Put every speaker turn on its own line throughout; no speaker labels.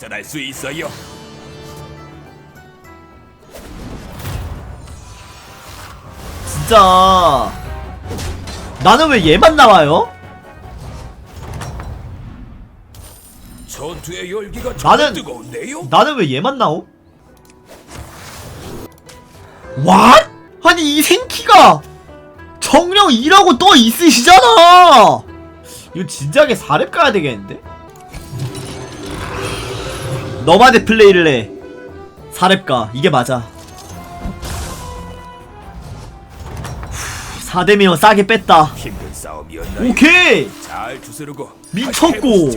역전할 수 있어요.
진짜 나는 왜 얘만 나와요?
전투의 열기가 정말
나는-
뜨거운데요.
나는 왜 얘만 나옴? What? 아니 이 생키가 정령 2라고 떠 있으시잖아 이거 진작에 4렙 가야 되겠는데? 너만의 플레이를 해 4렙 가 이게 맞아 4대미어 싸게 뺐다
힘든 싸움이었나요?
오케이
잘 주스르고
미쳤고.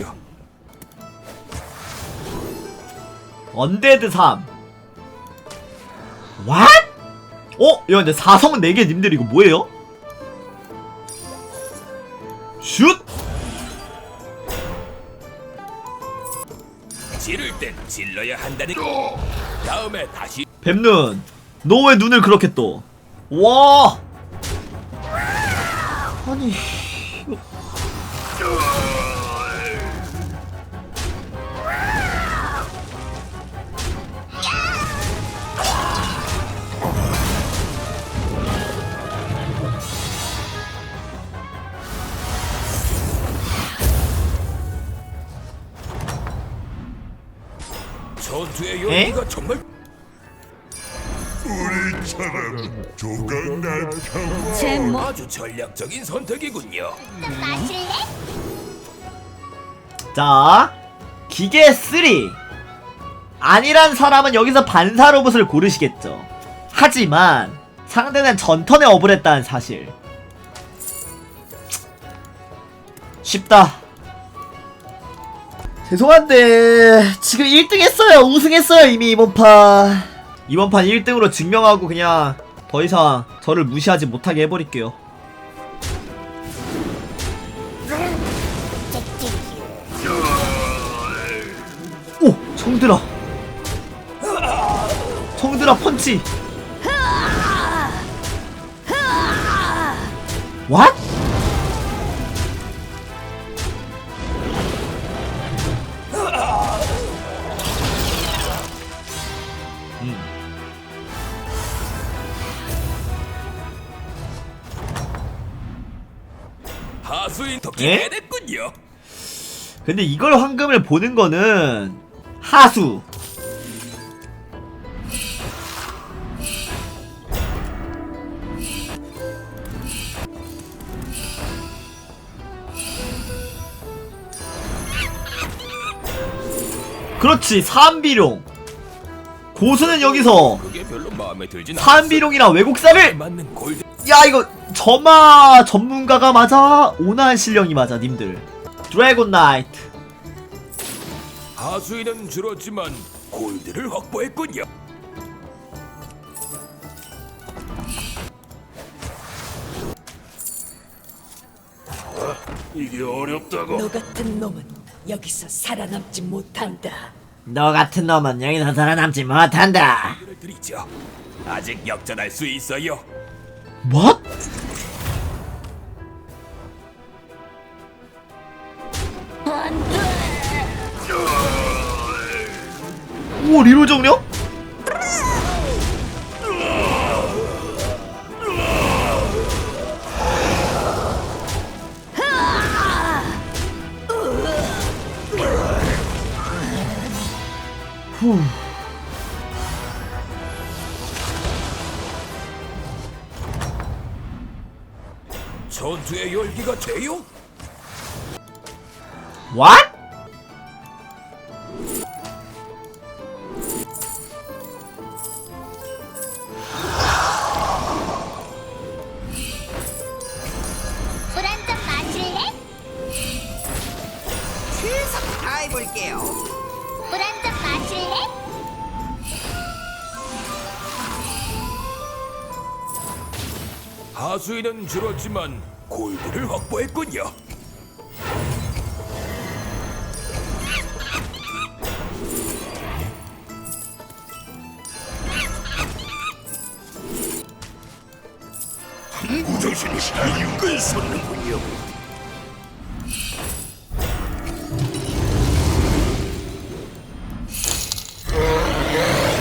언데드 3 What? 어? 야 근데 4성 4개 님들 이거 뭐예요? 슛!
질러야 한다는 다음에 다시
뱀눈 너 왜 눈을 그렇게 떠? 와! 아니 에?
정말
우리처럼 조각난 평화
제목?
아주 전략적인 선택이군요.
마실래?
자 기계 3 아니란 사람은 여기서 반사 로봇을 고르시겠죠. 하지만 상대는 전턴에 어불했다는 사실. 쉽다 죄송한데 지금 1등 했어요 우승했어요 이미 이번 판 이번 판 1등으로 증명하고 그냥 더 이상 저를 무시하지 못하게 해버릴게요 오! 청드라 청드라 펀치 What?
하수인
예?
해냈군요.
근데 이걸 황금을 보는 거는 하수 그렇지 사암비룡 고수는 여기서
그게 별로 마음에 들진 않았어요.
사암비룡이랑 외국사를
맞는 골드
야 이거 점화 전문가가 맞아 온화한 실력이 맞아 님들 드래곤 나이트
하수인은 줄었지만 골드를 확보했군요.
이게 어렵다고
너 같은 놈은 여기서 살아남지 못한다.
너 같은 놈은 여기서 살아남지 못한다
드리죠. 아직 역전할 수 있어요.
What? 오 리로 정령? 후.
전투의 열기가 돼요?
What?
수인은 줄었지만 골드를 확보했군요.
구정신이 이육을 솟는군요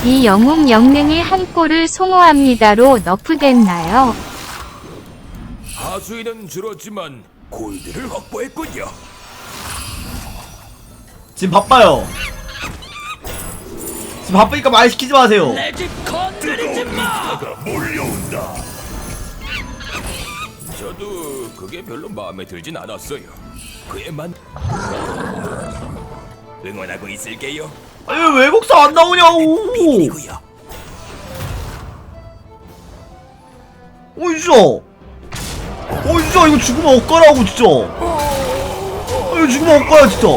이 영웅 영능이 한 골을 소모합니다로 너프됐나요?
하수인은 줄었지만 골드를 확보했군요.
지금 바빠요. 지금 바쁘니까 말 시키지 마세요.
몰려온다.
저도 그게 별로 마음에 들진 않았어요. 그에 만 응원하고 있을게요.
아니 왜 외국사 안 나오냐고.
이고요.
어 진짜. 어 진짜 이거 죽으면 억까라고 진짜. 어, 이거 죽으면 억까야 진짜.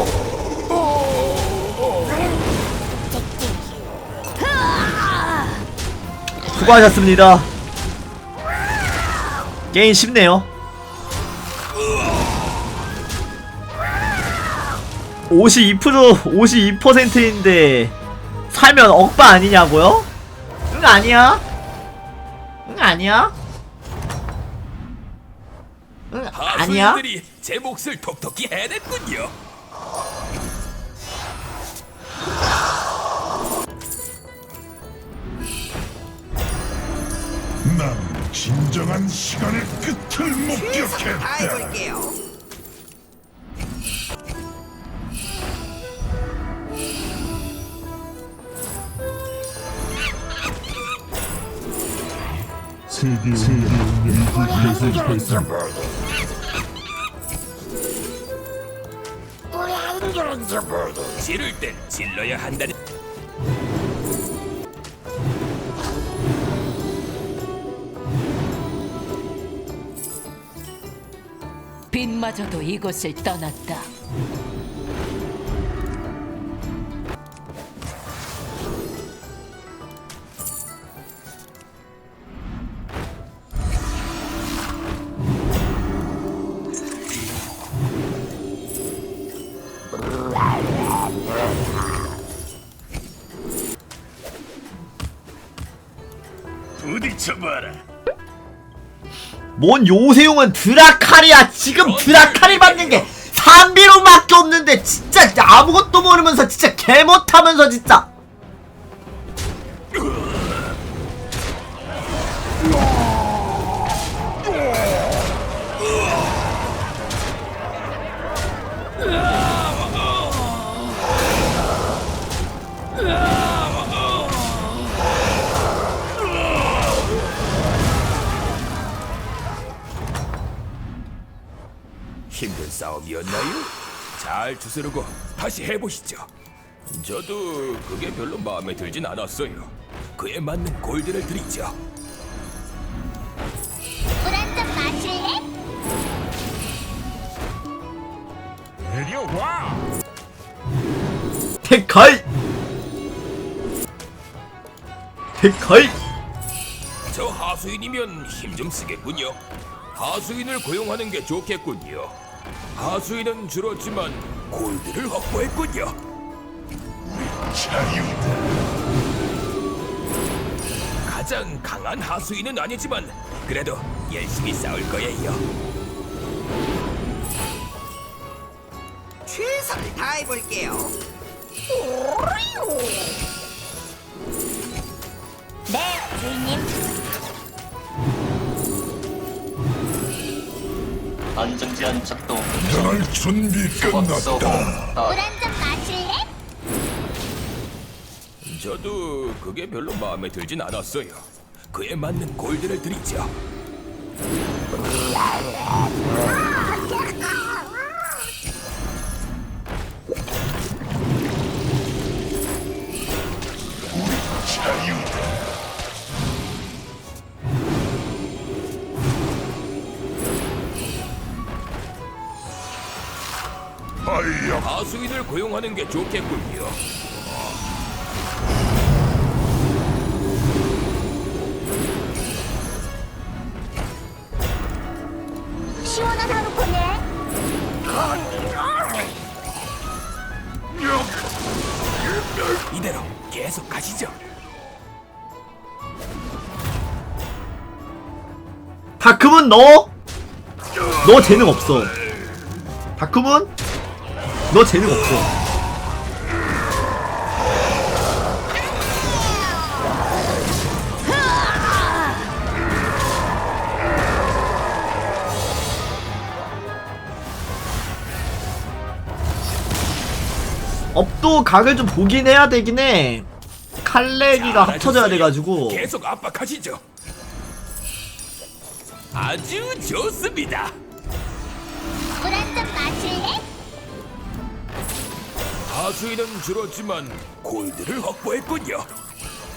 수고하셨습니다. 게임 쉽네요. 52% 52%인데 살면 억바 아니냐고요? 응 아니야. 응 아니야. 응 아니야.
제 몫을 톡톡히 해냈군요.
난 진정한 시간의 끝을 목격했다.
다해볼게요.
지를 땐 질러야 한다는
빛마저도 이곳을 떠났다.
부딪혀봐라.
뭔 요새용은 드라칼이야 지금 드라칼이 받는 게 3비로밖에 없는데 진짜 아무것도 모르면서 진짜 개 못하면서 진짜
잘 주스르고 다시 해보시죠. 저도 그게 별로 마음에 들진 않았어요. 그에 맞는 골드를 드리죠.
물 한 잔 마실래?
내려와.
테카이 테카이
저 하수인이면 힘 좀 쓰겠군요. 하수인을 고용하는 게 좋겠군요. 하수인은 줄었지만 골드를 확보했군요.
자유다.
가장 강한 하수인은 아니지만 그래도 열심히 싸울 거예요.
최선을 다해볼게요.
네, 주인님.
안정제한 작동
날 준비 끝났다.
다물한잔 마실래?
저도 그게 별로 마음에 들진 않았어요. 그에 맞는 골드를 드리죠. 고용하는 게 좋겠군요.
시원한 하루 보내.
이대로 계속 가시죠.
다크문 너? 너 재능 없어 다크문? 너 재능 없어. 업도 각을 좀 보긴 해야 되긴 해. 칼레기가 합쳐져야 돼가지고.
계속 압박하시죠. 아주 좋습니다. 하수인은 줄었지만 골드를 확보했군요.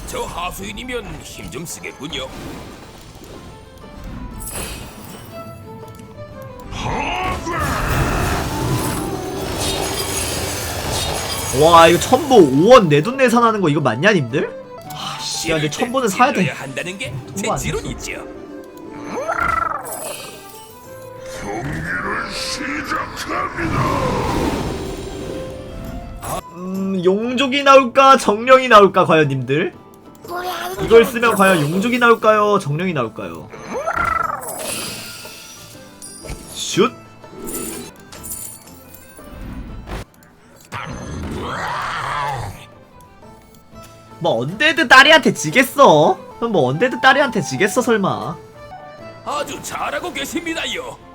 저 하수인이면 힘 좀 쓰겠군요.
와 이거 첨보 5원 내 돈 내산하는 거 이거 맞냐 님들? 아씨 야 근데 첨보는 사야 돼
한다는 게제
첨보 안
지론이죠.
경기를 시작합니다.
음, 용족이 나올까 정령이 나올까 과연 님들? 이걸 쓰면 과연 용족이 나올까요 정령이 나올까요? 슛! 뭐 언데드 딸이한테 지겠어? 그럼 뭐 언데드 딸이한테 지겠어 설마
아주 잘하고 계십니다요.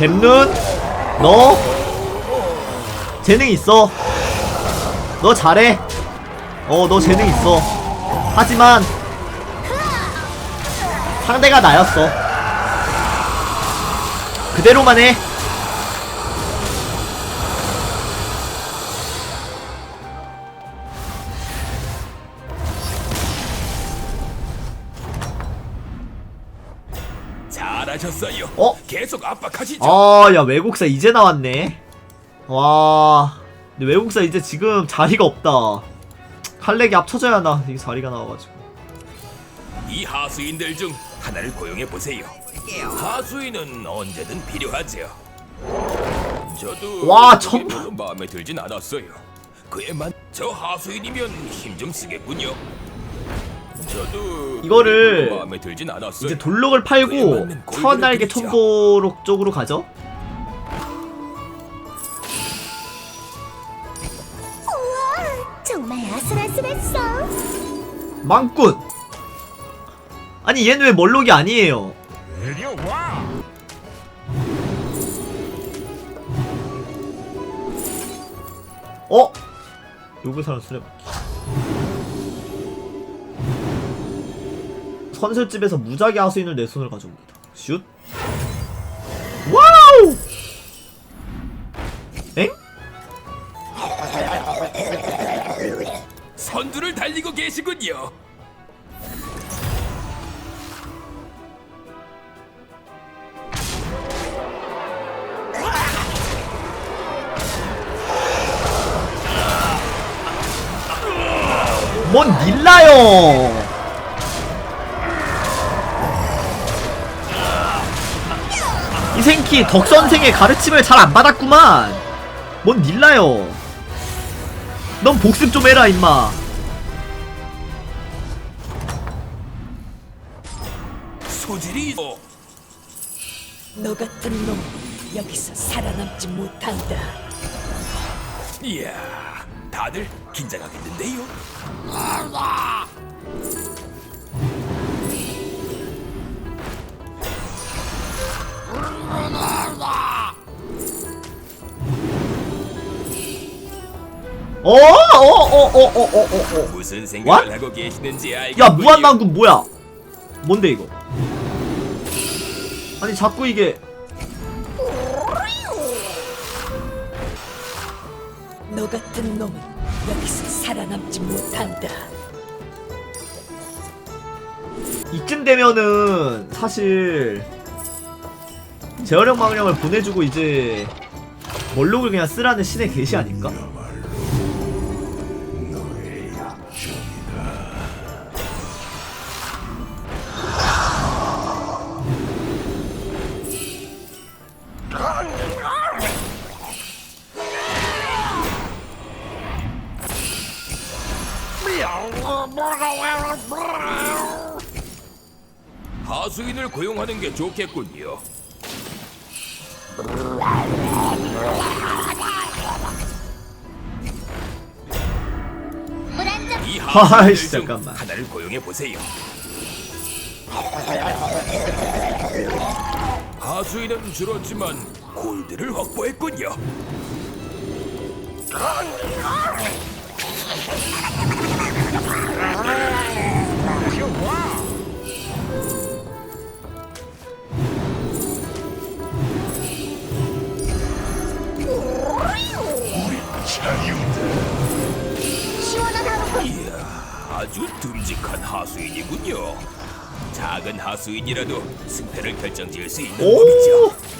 뱀눈 너. 재능 있어. 너 잘해. 어 너 재능 있어. 하지만 상대가 나였어. 그대로만 해
하셨어요.
어?
계속 압박하시죠.
아, 야, 외국사 이제 나왔네. 와. 근데 외국사 이제 지금 자리가 없다. 칼렉이 합쳐져야 하나. 이게 자리가 나와가지고.
이 하수인들 중 하나를 고용해 보세요. 하수인은 언제든 필요하죠. 저도
와, 천-
별로 마음에 들진 않았어요. 그에만 저 하수인이면 힘 좀 쓰겠군요.
이거를. 이제 돌록을 팔고 천날개 천도록 쪽으로 가죠.
우와, 정말 아슬아슬했어.
망꾼! 아니, 얘는 왜 멀록이 아니에요?
내려와.
어? 요구 사람 수레바퀴. 선술집에서 무작위 하수인을 내 손을 가져옵니다. 슛. 와우! 엥?
선두를 달리고 계시군요.
뭔 닐라요! 이 생키 덕 선생의 가르침을 잘 안 받았구만. 뭔 닐라요? 넌 복습 좀 해라 임마.
소질이 어,
너 같은 놈 여기서 살아남지 못한다.
이야, 다들 긴장하겠는데요.
어? 어? 어? 어? 어? 어? 어? 어?
무슨 생각을
What?
하고 계시는지 알겠군요.
야 무한만군 뭐야? 뭔데 이거? 아니 자꾸 이게
너 같은 놈은 여기서 살아남지 못한다.
이쯤 되면은 사실 제어력 망령을 보내주고 이제 멀록을 그냥 쓰라는 신의 계시 아닌가?
고용하는 게 좋겠군요.
물한
잔이이
아이씨,
하수인들 중
잠깐만.
하나를 고용해 보세요. 하수인은 줄었지만 골드를 확보했군요.
시원한 하루
이야, 아주 듬직한 하수인이군요. 작은 하수인이라도 승패를 결정지을 수 있는
오!
법이죠.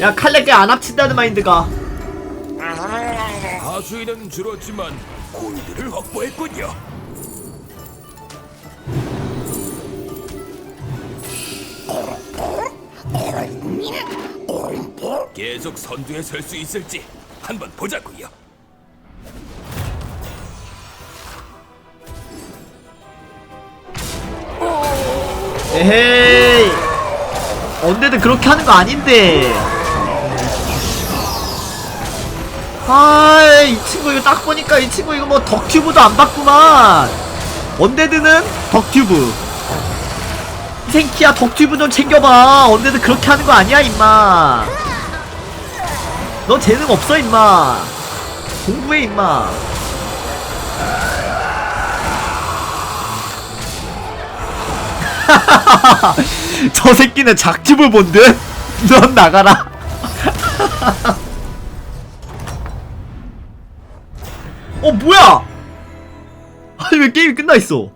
야 칼레게 안 합친다는 마인드가
하수인은 줄었지만 골드를 확보했군요. 계속 선두에 설 수 있을지 한번 보자고요.
에헤이! 언제든 그렇게 하는 거 아닌데. 아이 친구 이거 딱 보니까 이 친구 이거 뭐 덕튜브도 안 봤구만. 언데드는 덕튜브 이 생키야 덕튜브 좀 챙겨봐 언데드 그렇게 하는 거 아니야 임마 너 재능 없어 임마 공부해 임마 저 새끼는 작집을 본 듯? 넌 나가라. 어, 뭐야? 아니, 왜 게임이 끝나 있어?